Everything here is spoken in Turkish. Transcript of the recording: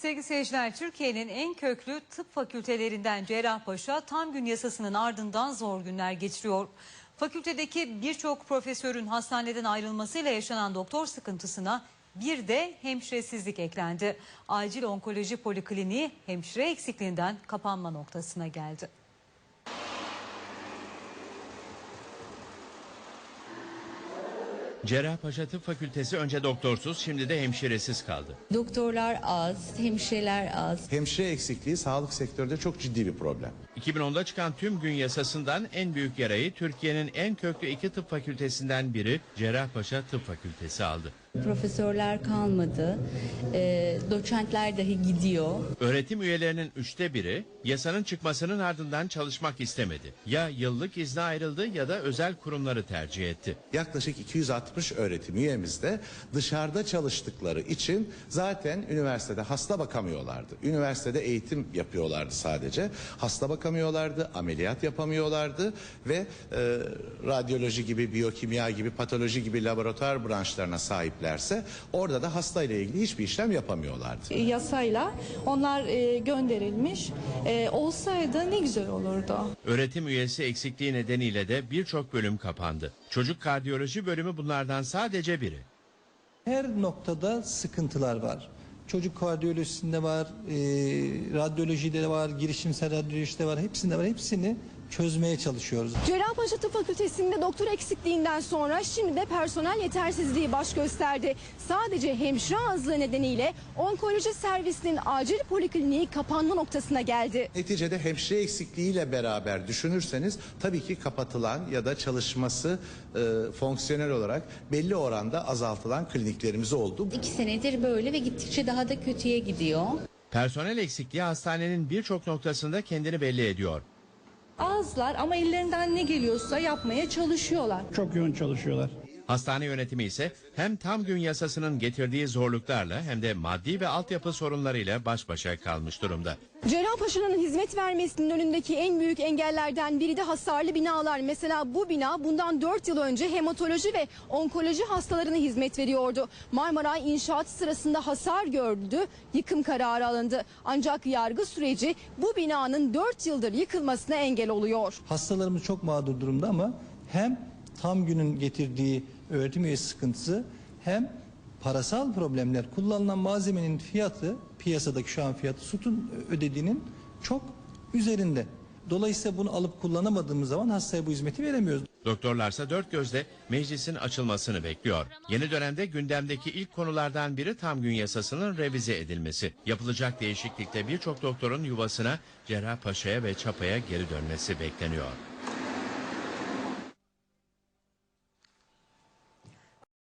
Sevgili seyirciler, Türkiye'nin en köklü tıp fakültelerinden Cerrahpaşa tam gün yasasının ardından zor günler geçiriyor. Fakültedeki birçok profesörün hastaneden ayrılmasıyla yaşanan doktor sıkıntısına bir de hemşiresizlik eklendi. Acil onkoloji polikliniği hemşire eksikliğinden kapanma noktasına geldi. Cerrahpaşa Tıp Fakültesi önce doktorsuz şimdi de hemşiresiz kaldı. Doktorlar az, hemşireler az. Hemşire eksikliği sağlık sektöründe çok ciddi bir problem. 2010'da çıkan tüm gün yasasından en büyük yarayı Türkiye'nin en köklü iki tıp fakültesinden biri Cerrahpaşa Tıp Fakültesi aldı. Profesörler kalmadı. Ee, doçentler dahi gidiyor. Öğretim üyelerinin üçte biri yasanın çıkmasının ardından çalışmak istemedi. Ya yıllık izne ayrıldı ya da özel kurumları tercih etti. Yaklaşık 260 öğretim üyemiz de dışarıda çalıştıkları için zaten üniversitede hasta bakamıyorlardı. Üniversitede eğitim yapıyorlardı sadece. Hasta bakamıyorlardı, ameliyat yapamıyorlardı ve e, radyoloji gibi, biyokimya gibi, patoloji gibi laboratuvar branşlarına sahiplerse orada da hastayla ilgili hiçbir işlem yapamıyorlardı. yasayla onlar e, gönderilmiş. E, olsaydı ne güzel olurdu. Öğretim üyesi eksikliği nedeniyle de birçok bölüm kapandı. Çocuk kardiyoloji bölümü bunlardan sadece biri. Her noktada sıkıntılar var. Çocuk kardiyolojisinde var, e, radyolojide var, girişimsel radyolojide var, hepsinde var. Hepsini çözmeye çalışıyoruz. Cerrahpaşa Tıp Fakültesi'nde doktor eksikliğinden sonra şimdi de personel yetersizliği baş gösterdi. Sadece hemşire azlığı nedeniyle onkoloji servisinin acil polikliniği kapanma noktasına geldi. Neticede hemşire eksikliğiyle beraber düşünürseniz tabii ki kapatılan ya da çalışması e, fonksiyonel olarak belli oranda azaltılan kliniklerimiz oldu. İki senedir böyle ve gittikçe daha da kötüye gidiyor. Personel eksikliği hastanenin birçok noktasında kendini belli ediyor. Azlar ama ellerinden ne geliyorsa yapmaya çalışıyorlar. Çok yoğun çalışıyorlar. Hastane yönetimi ise hem tam gün yasasının getirdiği zorluklarla hem de maddi ve altyapı sorunlarıyla baş başa kalmış durumda. Cerrahpaşa'nın hizmet vermesinin önündeki en büyük engellerden biri de hasarlı binalar. Mesela bu bina bundan 4 yıl önce hematoloji ve onkoloji hastalarına hizmet veriyordu. Marmaray inşaat sırasında hasar gördü, yıkım kararı alındı. Ancak yargı süreci bu binanın 4 yıldır yıkılmasına engel oluyor. Hastalarımız çok mağdur durumda ama hem tam günün getirdiği öğretim üyesi sıkıntısı hem parasal problemler kullanılan malzemenin fiyatı piyasadaki şu an fiyatı sütun ödediğinin çok üzerinde. Dolayısıyla bunu alıp kullanamadığımız zaman hastaya bu hizmeti veremiyoruz. Doktorlarsa dört gözle meclisin açılmasını bekliyor. Yeni dönemde gündemdeki ilk konulardan biri tam gün yasasının revize edilmesi. Yapılacak değişiklikte birçok doktorun yuvasına Cerrahpaşa'ya ve Çapa'ya geri dönmesi bekleniyor.